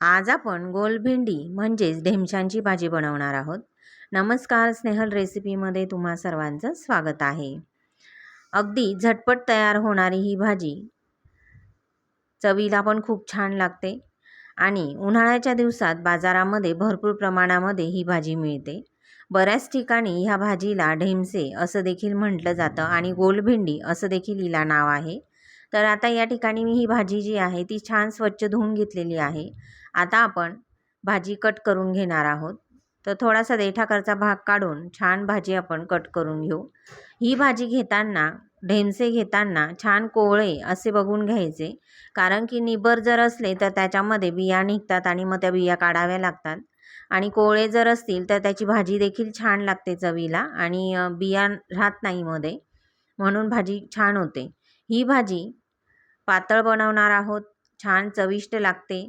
आज आपण गोल भेंडी म्हणजेच ढेमशांची भाजी बनवणार आहोत. नमस्कार स्नेहल रेसिपीमध्ये तुम्हा सर्वांचं स्वागत आहे. अगदी झटपट तयार होणारी ही भाजी चवीला पण खूप छान लागते आणि उन्हाळ्याच्या दिवसात बाजारामध्ये भरपूर प्रमाणामध्ये ही भाजी मिळते. बऱ्याच ठिकाणी ह्या भाजीला ढेमसे असं देखील म्हटलं जातं आणि गोलभेंडी असं देखील हिला नाव आहे. तर आता या ठिकाणी मी ही भाजी जी आहे ती छान स्वच्छ धुवून घेतलेली आहे. आता आपण भाजी कट करून घेणार आहोत. तर थोडासा देठाकरचा भाग काढून छान भाजी आपण कट करून घेऊ. ही भाजी घेताना ढेमसे घेताना छान कोवळे असे बघून घ्यायचे. कारण की निबर जर असले तर त्याच्यामध्ये बिया निघतात आणि मग त्या बिया काढाव्या लागतात. आणि कोवळे जर असतील तर त्याची भाजी देखील छान लागते चवीला आणि बिया राहत नाही मध्ये. म्हणून भाजी छान होते. ही भाजी पातळ बनवणार आहोत. छान चविष्ट लागते.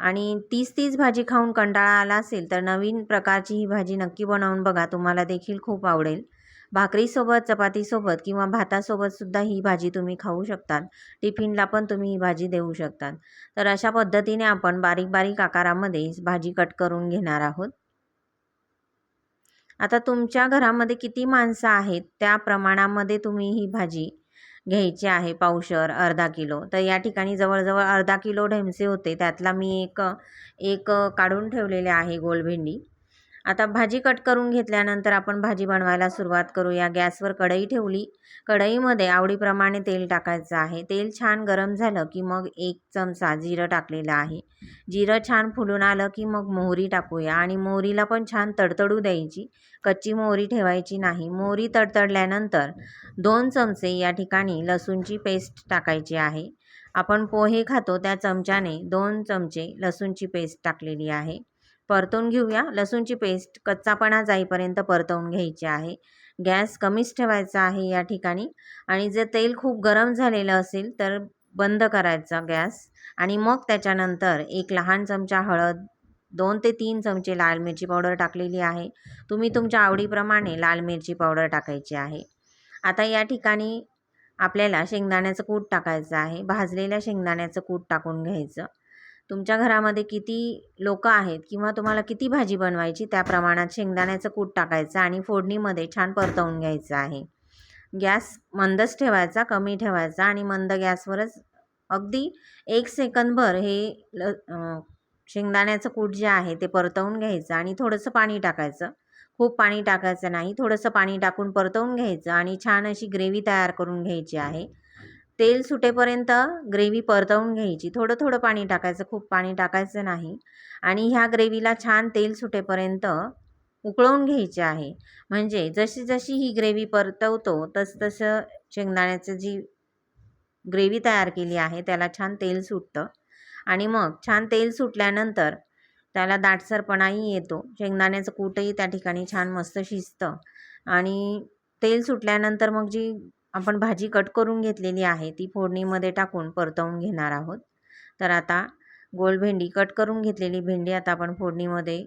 आणि तीच तीच भाजी खाऊन कंटाळा आला असेल तर नवीन प्रकारची ही भाजी नक्की बनवून बघा. तुम्हाला देखील खूप आवडेल. भाकरीसोबत चपातीसोबत किंवा भातासोबतसुद्धा ही भाजी तुम्ही खाऊ शकतात. टिफिनला पण तुम्ही ही भाजी देऊ शकतात. तर अशा पद्धतीने आपण बारीक बारीक आकारामध्ये भाजी कट करून घेणार आहोत. आता तुमच्या घरामध्ये किती माणसं आहेत? त्या प्रमाणामध्ये तुम्ही ही भाजी घ्यायचे आहे पावशर अर्धा किलो. तर या ठिकाणी जवळजवळ अर्धा किलो ढेमसे होते. त्यातला मी एक एक काढून ठेवलेले आहे गोलभेंडी. आता भाजी कट करून घेतल्यानंतर आपण भाजी बनवायला सुरुवात करूया गॅसवर कढई ठेवली. कढईमध्ये आवडीप्रमाणे तेल टाकायचं आहे. तेल छान गरम झालं की मग एक चमचा जिरं टाकलेलं आहे. जिरं छान फुलून आलं की मग मोहरी टाकूया. आणि मोहरीला पण छान तडतडू द्यायची. कच्ची मोहरी ठेवायची नाही. मोहरी तडतडल्यानंतर दोन चमचे या ठिकाणी लसूणची पेस्ट टाकायची आहे. आपण पोहे खातो त्या चमच्याने दोन चमचे लसूणची पेस्ट टाकलेली आहे. परतवून घेऊया. लसूणची पेस्ट कच्चापणा जाईपर्यंत परतवून घ्यायची आहे. गॅस कमीच ठेवायचा आहे या ठिकाणी. आणि जर तेल खूप गरम झालेलं असेल तर बंद करायचा गॅस. आणि मग त्याच्यानंतर एक लहान चमचा हळद दोन ते तीन चमचे लाल मिरची पावडर टाकलेली आहे. तुम्ही तुमच्या आवडीप्रमाणे लाल मिरची पावडर टाकायची आहे. आता या ठिकाणी आपल्याला शेंगदाण्याचं कूट टाकायचं आहे. भाजलेल्या शेंगदाण्याचं कूट टाकून घ्यायचं. तुमच्या घरामध्ये किती लोक आहेत किंवा तुम्हाला किती भाजी बनवायची त्या प्रमाणात शेंगदाण्याचं कूट टाकायचं आणि फोडणीमध्ये छान परतवून घ्यायचं आहे. गॅस मंदच ठेवायचा कमी ठेवायचा आणि मंद गॅसवरच अगदी एक सेकंदभर हे ल शेंगदाण्याचं कूट जे आहे ते परतवून घ्यायचं आणि थोडंसं पाणी टाकायचं. खूप पाणी टाकायचं नाही थोडंसं पाणी टाकून परतवून घ्यायचं आणि छान अशी ग्रेव्ही तयार करून घ्यायची आहे. तेल सुटेपर्यंत ग्रेव्ही परतवून घ्यायची. थोडं थोडं पाणी टाकायचं खूप पाणी टाकायचं नाही. आणि ह्या ग्रेव्हीला छान तेल सुटेपर्यंत उकळवून घ्यायचे आहे. म्हणजे जशी जशी ही ग्रेव्ही परतवतो तसं तसं शेंगदाण्याचं जी ग्रेव्ही तयार केली आहे त्याला छान तेल सुटतं. आणि मग छान तेल सुटल्यानंतर त्याला दाटसरपणाही येतो. शेंगदाण्याचं कूटही त्या ठिकाणी छान मस्त शिजतं. आणि तेल सुटल्यानंतर मग जी आपण भाजी कट करून घेतलेली आहे ती फोडणीमध्ये टाकून परतवून घेणार आहोत. तर आता गोल भेंडी कट करून घेतलेली भेंडी आता आपण फोडणीमध्ये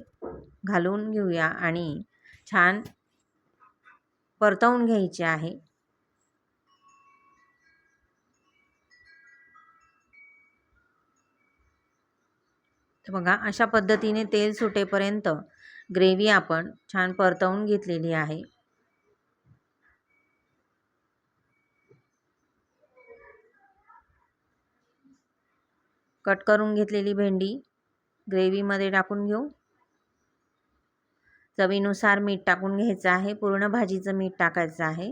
घालून घेऊया आणि छान परतवून घ्यायची आहे. तर बघा अशा पद्धतीने तेल सुटेपर्यंत ग्रेव्ही आपण छान परतवून घेतलेली आहे. कट करून घेतलेली भेंडी ग्रेव्हीमध्ये टाकून घेऊ. चवीनुसार मीठ टाकून घ्यायचं आहे. पूर्ण भाजीचं मीठ टाकायचं आहे.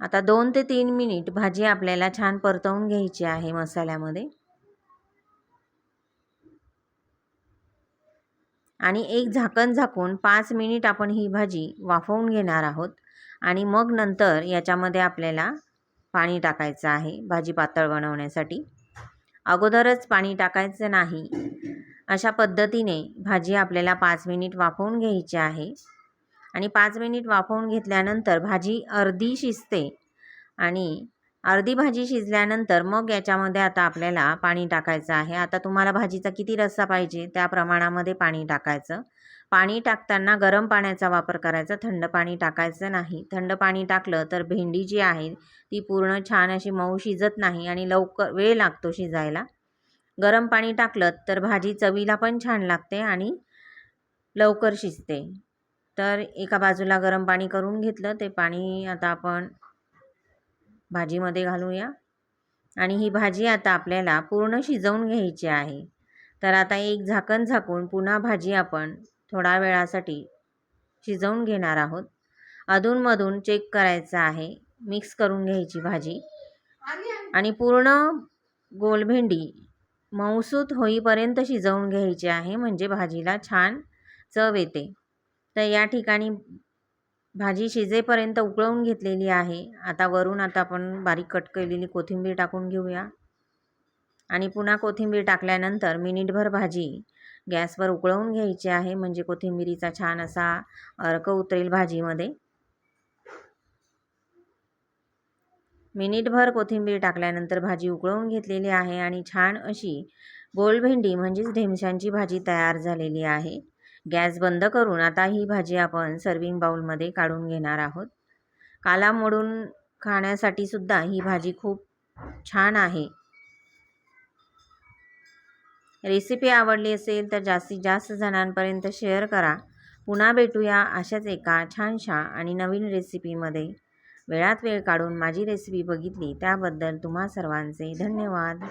आता दोन ते तीन मिनिट भाजी आपल्याला छान परतवून घ्यायची आहे मसाल्यामध्ये. आणि एक झाकण झाकून पाच मिनिट आपण ही भाजी वाफवून घेणार आहोत. आणि मग नंतर याच्यामध्ये आपल्याला पाणी टाकायचं आहे भाजी पातळ बनवण्यासाठी. अगोदरच पाणी टाकायचं नाही. अशा पद्धतीने भाजी आपल्याला पाच मिनिट वाफवून घ्यायची आहे. आणि पाच मिनिट वाफवून घेतल्यानंतर भाजी अर्धी शिजते. आणि अर्धी भाजी शिजल्यानंतर मग याच्यामध्ये आता आपल्याला पाणी टाकायचं आहे. आता तुम्हाला भाजीचा किती रस्सा पाहिजे त्या प्रमाणामध्ये पाणी टाकायचं. पाणी टाकताना गरम पाण्याचा वापर करायचा. थंड पाणी टाकायचं नाही. थंड पाणी टाकलं तर भेंडी जी आहे ती पूर्ण छान अशी मऊ शिजत नाही आणि लवकर वेळ लागतो शिजायला. गरम पाणी टाकलं तर भाजी चवीला पण छान लागते आणि लवकर शिजते. तर एका बाजूला गरम पाणी करून घेतलं. ते पाणी आता आपण भाजीमध्ये घालूया. आणि ही भाजी आता आपल्याला पूर्ण शिजवून घ्यायची आहे. तर आता एक झाकण झाकून पुन्हा भाजी आपण थोडा वेळासाठी शिजवून घेणार आहोत. अधूनमधून चेक करायचं आहे. मिक्स करून घ्यायची भाजी. आणि पूर्ण गोलभेंडी मऊसूत होईपर्यंत शिजवून घ्यायची आहे. म्हणजे भाजीला छान चव येते. तर या ठिकाणी भाजी शिजेपर्यंत उकळवून घेतलेली आहे. आता वरून आता आपण बारीक कट केलेली कोथिंबीर टाकून घेऊया. आणि पुन्हा कोथिंबीर टाकल्यानंतर मिनिटभर भाजी गॅसवर उकळवून घ्यायची आहे म्हणजे कोथिंबीरीचा छान असा अर्क उतरेल भाजीमध्ये. मिनिटभर कोथिंबीर टाकल्यानंतर भाजी उकळवून घेतलेली आहे आणि छान अशी गोल भेंडी म्हणजेच ढेमशांची भाजी तयार झालेली आहे. गॅस बंद करून आता ही भाजी आपण सर्विंग बाउलमध्ये काढून घेणार आहोत. काला मोडून खाण्यासाठी सुद्धा ही भाजी खूप छान आहे. रेसिपी आवडली असेल तर जास्तीत जास्त जणांपर्यंत शेअर करा. पुन्हा भेटूया अशाच एका छानशा आणि नवीन रेसिपीमध्ये. वेळात वेळ काढून माझी रेसिपी बघितली त्याबद्दल तुम्हा सर्वांचे धन्यवाद.